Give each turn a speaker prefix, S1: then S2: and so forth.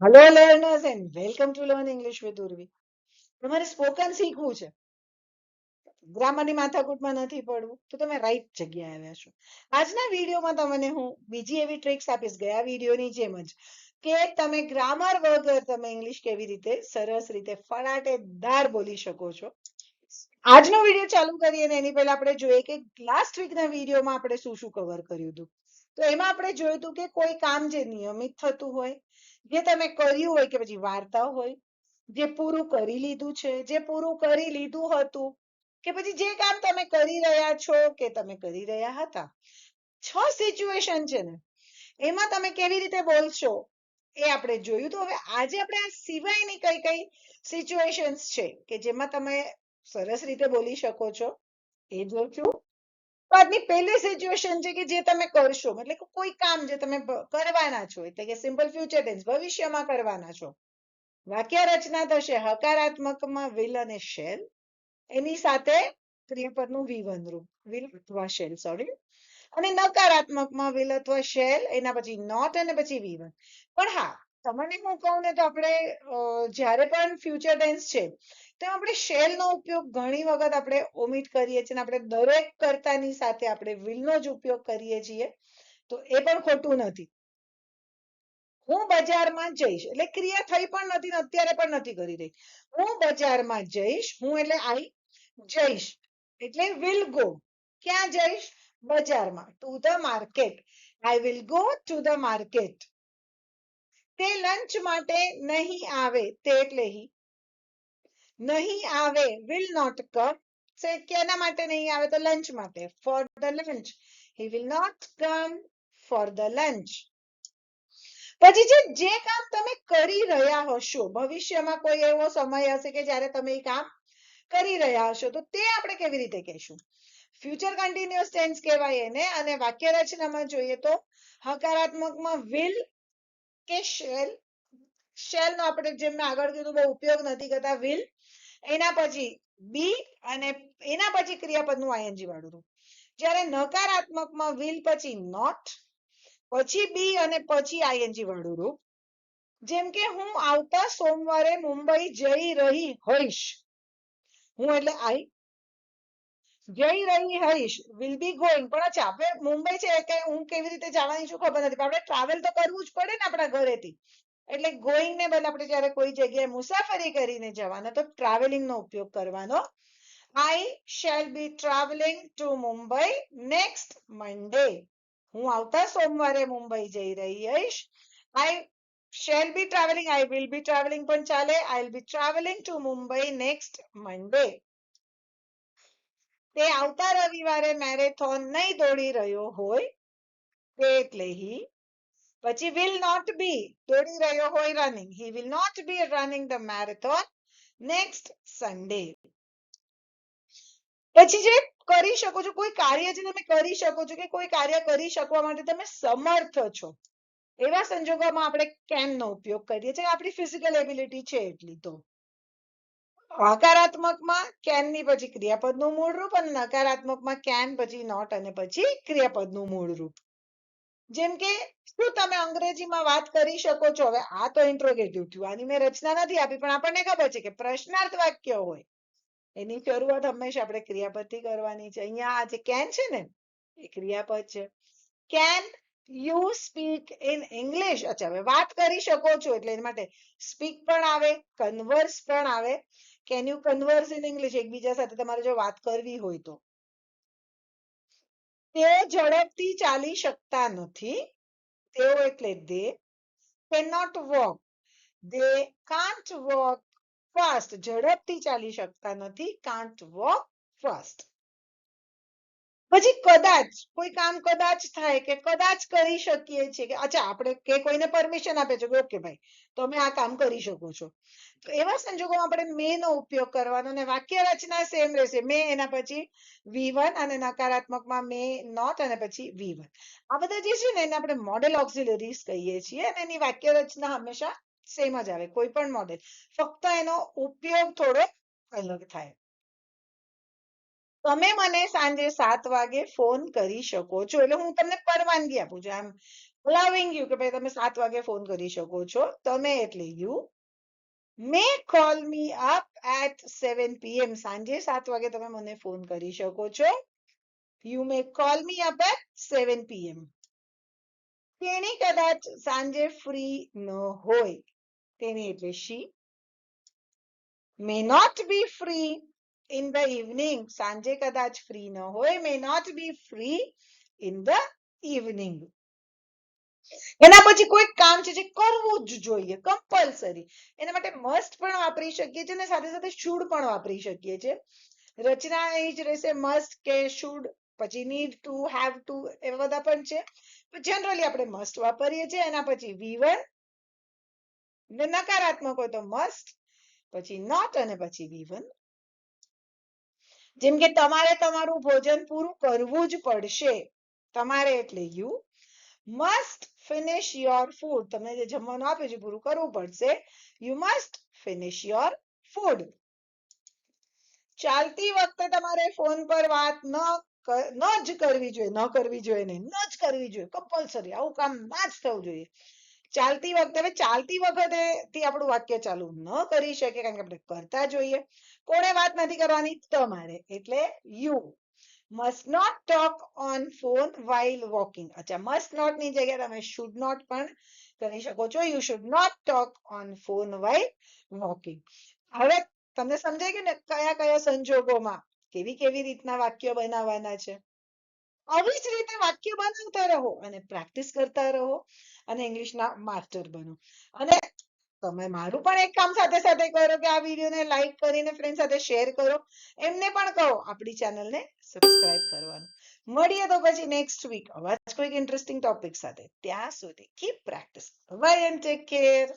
S1: Hello learners and welcome to learn English with Urvi તમારે spoken શીખવું છે? ગ્રામરની માથાકૂટમાં નથી પડવું. તો તમે રાઈટ જગ્યાએ આવ્યા છો. આજના વિડીયોમાં તમને હું બીજી એવી ટ્રિક્સ આપીશ. ગયા વિડીયોની જેમ જ કે તમે ગ્રામર વગર તમે ઇંગ્લિશ કેવી રીતે સરસ રીતે ફળાટેદાર બોલી શકો છો. આજનો વીડિયો ચાલુ કરીએ ને એની પહેલા આપણે જોઈએ કે લાસ્ટ વીકના વિડીયોમાં આપણે શું શું કવર કર્યું હતું. તો એમાં આપણે જોયું હતું કે કોઈ કામ જે નિયમિત થતું હોય, જે તમે કર્યું હોય કે પછી વાર્તા હોય, જે પૂરું કરી લીધું છે, જે પૂરું કરી લીધું હતું, કે પછી જે કામ તમે કરી રહ્યા છો કે તમે કરી રહ્યા હતા. છ સિચ્યુએશન છે ને, એમાં તમે કેવી રીતે બોલશો એ આપણે જોયું. તો હવે આજે આપણે આ સિવાયની કઈ કઈ સિચ્યુએશન્સ છે કે જેમાં તમે સરસ રીતે બોલી શકો છો. એ જોશું તો આજની પહેલી સિચ્યુએશન છે કે જે તમે કરશો એટલે કે કોઈ કામ જે તમે કરવાના છો, એટલે કે સિમ્પલ ફ્યુચર ટેન્સ ભવિષ્યમાં કરવાના છો, વાક્ય રચના થશે, હકારાત્મકમાં વિલ અને શેલ એની સાથે ક્રિયાપદનું વિવન રૂપ વિલ અથવા શેલ સોરી અને નકારાત્મકમાં વિલ અથવા શેલ એના પછી નોટ અને પછી વિવન પણ હા, તમને હું કહું ને તો આપણે જ્યારે પણ ફ્યુચર ટેન્સ છે તો આપણે શેલ નો ઉપયોગ ઘણી વખત આપણે ઓમિટ કરીએ છીએ આપણે દરેક કર્તાની સાથે આપણે વિલનો જ ઉપયોગ કરીએ છીએ. તો એ પણ ખોટું નથી. હું બજારમાં જઈશ, એટલે ક્રિયા થઈ પણ નથી અત્યારે પણ નથી કરી રહી. હું બજારમાં જઈશ, હું એટલે આઈ જઈશ, એટલે વિલ ગો ક્યાં જઈશ? બજારમાં. To the market I will go to the market તે લંચ માટે નહીં આવે, તે એટલે હી નહીં આવે, will not come. સે કેના માટે નહીં આવે? તો લંચ માટે. For the lunch he will not come for the lunch. પછી છે, જે કામ તમે કરી રહ્યા હશો, ભવિષ્યમાં કોઈ એવો સમય હશે કે જ્યારે તમે એ કામ કરી રહ્યા હશો, તો તે આપણે કેવી રીતે કહેશું? ફ્યુચર કન્ટિન્યુઅસ ટેન્સ કહેવાય એને અને વાક્ય રચનામાં જોઈએ તો હકારાત્મકમાં will કે shall શેલ નો આપણે જેમ આગળ કીધું બહુ ઉપયોગ નથી કરતા, will એના પછી બી અને એના પછી ક્રિયાપદનું ing વાળું રૂપ જ્યારે નકારાત્મકમાં will પછી not, પછી બી અને પછી ing વાળું રૂપ જેમ કે હું આવતા સોમવારે મુંબઈ જઈ રહી હોઈશ. હું એટલે આઈ જઈ રહી હઈશ. વિલ બી ગોઈંગ પણ અચ્છા આપણે મુંબઈ છે કે હું કેવી રીતે જવાની છું ખબર નથી. પણ આપણે ટ્રાવેલ તો કરવું જ પડે ને આપણા ઘરેથી. એટલે ગોઈંગ ને બદલે આપણે જ્યારે કોઈ જગ્યાએ મુસાફરી કરીને જવાના, તો ટ્રાવેલિંગ નો ઉપયોગ કરવાનો. I shall be travelling to Mumbai next Monday હું આવતા સોમવારે મુંબઈ જઈ રહી હઈશ I shall be travelling I will be travelling પણ ચાલે. I will be travelling to Mumbai next Monday તે આવતા રવિવારે મેરેથોન નહીં દોડી રહ્યો હોય, એટલે હી પછી will not be. દોડી રહ્યો હોય running he will not be running the marathon next sunday. પછી જે કરી શકો છો, કોઈ કાર્ય જે તમે કરી શકો છો કે કોઈ કાર્ય કરી શકવા માટે તમે સમર્થ છો, એવા સંજોગોમાં આપણે can નો ઉપયોગ કરીએ છીએ? આપણી ફિઝિકલ એબિલિટી છે એટલી તો. હકારાત્મકમાં કેનની પછી ક્રિયાપદનું મૂળ રૂપ અને નકારાત્મકમાં કેન પછી નોટ અને પછી ક્રિયાપદનું મૂળ રૂપ જેમ કે, શું તમે અંગ્રેજીમાં વાત કરી શકો છો? હવે આ તો ઇન્ટ્રોગેટિવ થયું. આની મેં રચના નથી આપી, પણ આપણને ખબર છે કે પ્રશ્નાર્થ વાક્ય હોય. એની શરૂઆત હંમેશા આપણે ક્રિયાપદથી કરવાની છે. અહીંયા આ જે કેન છે ને, એ ક્રિયાપદ છે. Can you speak in English અચ્છા, હવે વાત કરી શકો છો એટલે એના માટે સ્પીક પણ આવે કન્વર્સ પણ આવે. Can you converse in English એકબીજા સાથે તમારે જો વાત કરવી હોય તો. તેઓ ઝડપથી ચાલી શકતા નથી તેઓ એટલે they cannot walk they can't walk fast ઝડપથી ચાલી શકતા નથી can't walk fast પછી કદાચ, કોઈ કામ કદાચ થાય કે કદાચ કરી શકીએ છીએ કે, અચ્છા, આપણે કે કોઈને પરમિશન આપે છે ઓકે ભાઈ તમે આ કામ કરી શકો છો. તો એવા સંજોગોમાં આપણે મે નો ઉપયોગ કરવાનો અને વાક્ય રચના સેમ રહેશે. મે એના પછી V1 અને નકારાત્મકમાં મે નોટ અને પછી V1 આ બધા જે છે ને, એને આપણે મોડેલ ઓક્સિલરીઝ કહીએ છીએ અને એની વાક્ય રચના હંમેશા સેમ જ આવે, કોઈ પણ મોડેલ ફક્ત એનો ઉપયોગ થોડો અલગ થાય. તમે મને સાંજે સાત વાગે ફોન કરી શકો છો. એટલે હું તમને પરવાનગી આપું છું. આમ અલાવિંગ યુ કે ભાઈ તમે સાત વાગે ફોન કરી શકો છો. તમે એટલે you may call me up at seven PM સાંજે સાત વાગે તમે મને ફોન કરી શકો છો. You may call me up at seven PM તેણી કદાચ સાંજે ફ્રી ન હોય. તેની એટલે she may not be free in the evening સાંજે કદાચ ફ્રી ન હોય may not be free in the evening એના પછી કોઈ કામ છે જે કરવું જ જોઈએ કમ્પલસરી એના માટે મસ્ટ પણ વાપરી શકીએ છીએ અને સાથે સાથે શુડ પણ વાપરી શકીએ છીએ. રચના એ જ રહેશે મસ્ટ કે શુડ પછી નીડ ટુ હેવ ટુ એવા બધા પણ છે. જનરલી આપણે મસ્ટ વાપરીએ છીએ, એના પછી વન ને નકારાત્મક હોય તો મસ્ટ પછી નોટ અને પછી વન જેમ કે તમારે તમારું ભોજન પૂરું કરવું જ પડશે. તમારે એટલે you must finish your food. તમને જે જમવાનું આપ્યું છે પૂરું કરવું પડશે. You must finish your food. ચાલતી વખતે તમારે ફોન પર વાત ન ન જ કરવી જોઈએ, ન કરવી જોઈએ નહીં, ન જ કરવી જોઈએ. કમ્પલસરી. આવું કામ ના જ થવું જોઈએ. ચાલતી વખતે હવે ચાલતી વખતે થી આપણું વાક્ય ચાલુ ન કરી શકે કારણ કે આપણે કરતા જોઈએ. કોણે વાત નથી કરવાની? તમારે. એટલે you must not talk on phone while walking અચ્છા મસ્ટ નોટની જગ્યાએ તમે શુડ નોટ પણ કરી શકો છો. You should not talk on phone while walking હવે તમને સમજાઈ ગયું ને કયા કયા સંજોગોમાં કેવી કેવી રીતના વાક્ય બનાવવાના છે? આવી જ રીતે વાક્ય બનાવતા રહો અને પ્રેક્ટિસ કરતા રહો અને ઇંગ્લિશના માસ્ટર બનો. અને તમે મારું પણ એક કામ સાથે સાથે કરો કે આ વિડીયોને લાઈક કરીને ફ્રેન્ડ સાથે શેર કરો. એમને પણ કહો આપણી ચેનલને સબસ્ક્રાઇબ કરવાનું. મળીએ તો પછી નેક્સ્ટ વીક અવાજ કોઈક ઇન્ટરેસ્ટિંગ ટોપિક સાથે. ત્યાં સુધી keep practice bye and take care